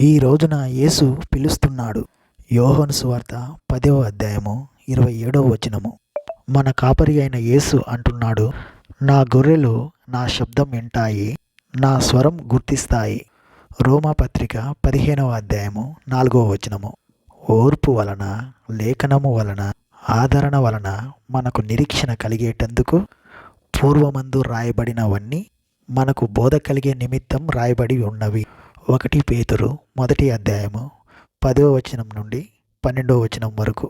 ఈ రోజున యేసు పిలుస్తున్నాడు. యోహోను సువార్త పదవ అధ్యాయము ఇరవై ఏడవ వచనము. మన కాపరి అయిన యేసు అంటున్నాడు నా గొర్రెలు నా శబ్దం వింటాయి నా స్వరం గుర్తిస్తాయి. రోమాపత్రిక పదిహేనవ అధ్యాయము నాలుగవ వచనము. ఓర్పు వలన లేఖనము వలన ఆదరణ వలన మనకు నిరీక్షణ కలిగేటందుకు పూర్వమందు రాయబడినవన్నీ మనకు బోధ కలిగే నిమిత్తం రాయబడి ఉన్నవి. ఒకటి పేతురు మొదటి అధ్యాయము పదవ వచనం నుండి పన్నెండవ వచనం వరకు.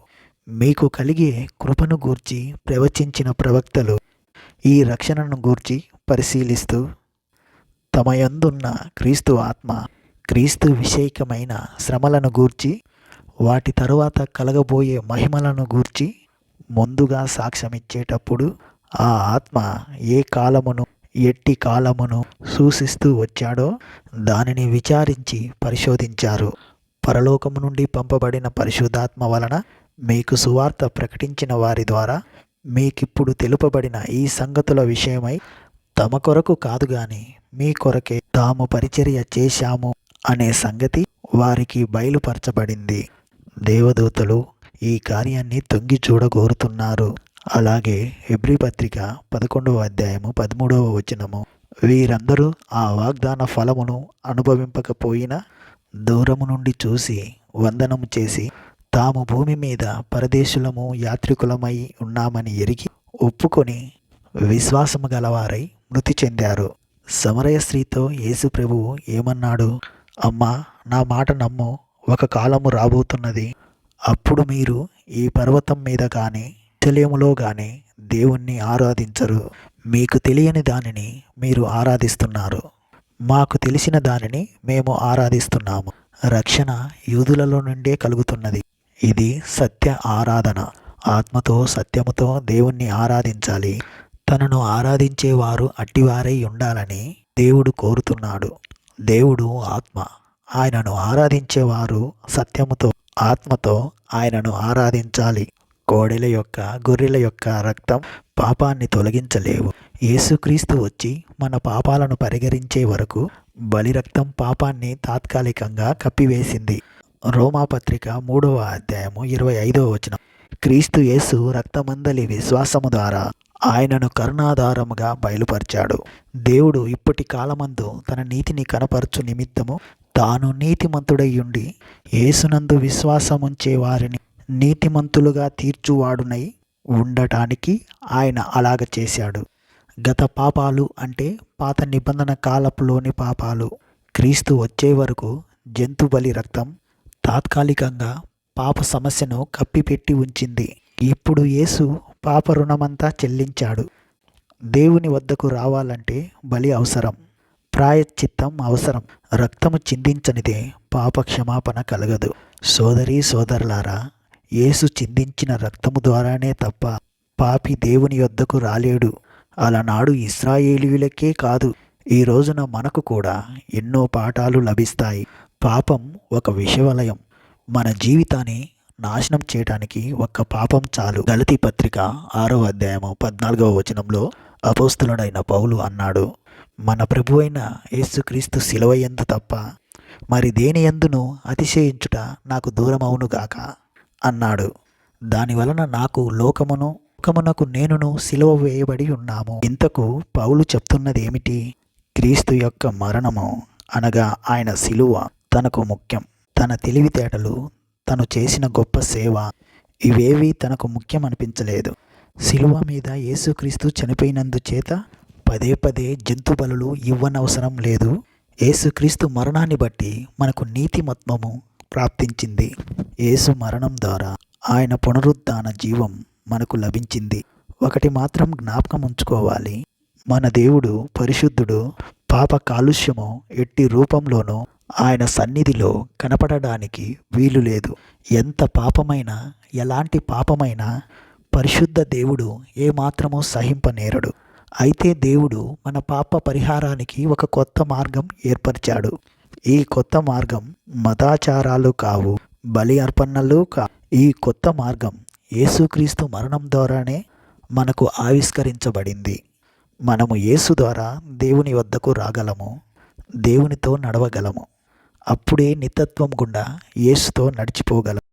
మీకు కలిగే కృపను గూర్చి ప్రవచించిన ప్రవక్తలు ఈ రక్షణను గూర్చి పరిశీలిస్తూ తమ యందున్న క్రీస్తు ఆత్మ క్రీస్తు విషయకమైన శ్రమలను గూర్చి వాటి తరువాత కలగబోయే మహిమలను గూర్చి ముందుగా సాక్ష్యమిచ్చేటప్పుడు ఆ ఆత్మ ఏ కాలమును ఎట్టి కాలమును సూచిస్తూ వచ్చాడో దానిని విచారించి పరిశోధించారు. పరలోకము నుండి పంపబడిన పరిశుద్ధాత్మ వలన మీకు సువార్త ప్రకటించిన వారి ద్వారా మీకిప్పుడు తెలుపబడిన ఈ సంగతుల విషయమై తమ కొరకు కాదు గాని మీ కొరకే తాము పరిచర్య చేశాము అనే సంగతి వారికి బయలుపరచబడింది. దేవదూతలు ఈ కార్యాన్ని తొంగి చూడగోరుతున్నారు. అలాగే హెబ్రి పత్రిక పదకొండవ అధ్యాయము పదమూడవ వచనము. వీరందరూ ఆ వాగ్దాన ఫలమును అనుభవింపకపోయినా దూరము నుండి చూసి వందనము చేసి తాము భూమి మీద పరదేశులము యాత్రికులమై ఉన్నామని ఎరిగి ఒప్పుకొని విశ్వాసము గలవారై మృతి చెందారు. సమరయ స్త్రీతో యేసు ప్రభువు ఏమన్నాడు? అమ్మా నా మాట నమ్ము ఒక కాలము రాబోతున్నది. అప్పుడు మీరు ఈ పర్వతం మీద కానీ తెలియములో కానీ దేవుణ్ణి ఆరాధించరు. మీకు తెలియని దానిని మీరు ఆరాధిస్తున్నారు. మాకు తెలిసిన దానిని మేము ఆరాధిస్తున్నాము. రక్షణ యూదులలో నుండే కలుగుతున్నది. ఇది సత్య ఆరాధన. ఆత్మతో సత్యముతో దేవుణ్ణి ఆరాధించాలి. తనను ఆరాధించేవారు అట్టివారై ఉండాలని దేవుడు కోరుతున్నాడు. దేవుడు ఆత్మ. ఆయనను ఆరాధించేవారు సత్యముతో ఆత్మతో ఆయనను ఆరాధించాలి. కోడెల యొక్క గొర్రెల యొక్క రక్తం పాపాన్ని తొలగించలేవు. యేసుక్రీస్తు వచ్చి మన పాపాలను పరిగరించే వరకు బలిరక్తం పాపాన్ని తాత్కాలికంగా కప్పివేసింది. రోమాపత్రిక మూడవ అధ్యాయము ఇరవై ఐదవ వచనం. క్రీస్తు యేసు రక్తమందలి విశ్వాసము ద్వారా ఆయనను కరుణాధారముగా బయలుపరిచాడు. దేవుడు ఇప్పటి కాలమందు తన నీతిని కనపరచు నిమిత్తము తాను నీతిమంతుడయ్యుండి యేసునందు విశ్వాసముంచే వారిని నీతిమంతులుగా తీర్చువాడునై ఉండటానికి ఆయన అలాగ చేశాడు. గత పాపాలు అంటే పాత నిబంధన కాలపులోని పాపాలు. క్రీస్తు వచ్చే వరకు జంతు బలి రక్తం తాత్కాలికంగా పాప సమస్యను కప్పిపెట్టి ఉంచింది. ఇప్పుడు యేసు పాప రుణమంతా చెల్లించాడు. దేవుని వద్దకు రావాలంటే బలి అవసరం. ప్రాయశ్చిత్తం అవసరం. రక్తము చిందించనిదే పాప క్షమాపణ కలగదు. సోదరి సోదరులారా యేసు చిందించిన రక్తము ద్వారానే తప్ప పాపి దేవుని యొద్దకు రాలేడు. అలనాడు ఇస్రాయేలీయులకే కాదు ఈ రోజున మనకు కూడా ఎన్నో పాఠాలు లభిస్తాయి. పాపం ఒక విషవలయం. మన జీవితాన్ని నాశనం చేయడానికి ఒక్క పాపం చాలు. గలతీ పత్రిక ఆరో అధ్యాయము పద్నాలుగవ వచనంలో అపోస్తులుడైన పౌలు అన్నాడు మన ప్రభు అయిన యేసుక్రీస్తు సిలవయందు తప్ప మరి దేని ఎందును అతిశయించుట నాకు దూరమవునుగాక అన్నాడు. దాని వలన నాకు లోకమును లోకమునకు నేనును సిలువ వేయబడి ఉన్నాము. ఇంతకు పౌలు చెప్తున్నది ఏమిటి క్రీస్తు యొక్క మరణము అనగా ఆయన సిలువ తనకు ముఖ్యం. తన తెలివితేటలు తను చేసిన గొప్ప సేవ ఇవేవి తనకు ముఖ్యం అనిపించలేదు సిలువ మీద యేసుక్రీస్తు చనిపోయినందుచేత పదే పదే జంతు బలులు ఇవ్వనవసరం లేదు. యేసుక్రీస్తు మరణాన్ని బట్టి మనకు నీతిమత్వము ప్రాప్తించింది. యేసు మరణం ద్వారా ఆయన పునరుద్ధాన జీవం మనకు లభించింది. ఒకటి మాత్రం జ్ఞాపకం ఉంచుకోవాలి. మన దేవుడు పరిశుద్ధుడు పాప కాలుష్యము ఎట్టి రూపంలోనూ ఆయన సన్నిధిలో కనపడడానికి వీలు లేదు. ఎంత పాపమైనా ఎలాంటి పాపమైనా పరిశుద్ధ దేవుడు ఏమాత్రమూ సహింపనేరడు. అయితే దేవుడు మన పాప పరిహారానికి ఒక కొత్త మార్గం ఏర్పరిచాడు. ఈ కొత్త మార్గం మతాచారాలు కావు బలి అర్పణలు కా ఈ కొత్త మార్గం యేసుక్రీస్తు మరణం ద్వారానే మనకు ఆవిష్కరించబడింది. మనము యేసు ద్వారా దేవుని వద్దకు రాగలము దేవునితో నడవగలము. అప్పుడే నిత్యత్వం గుండా యేసుతో నడిచిపోగలం.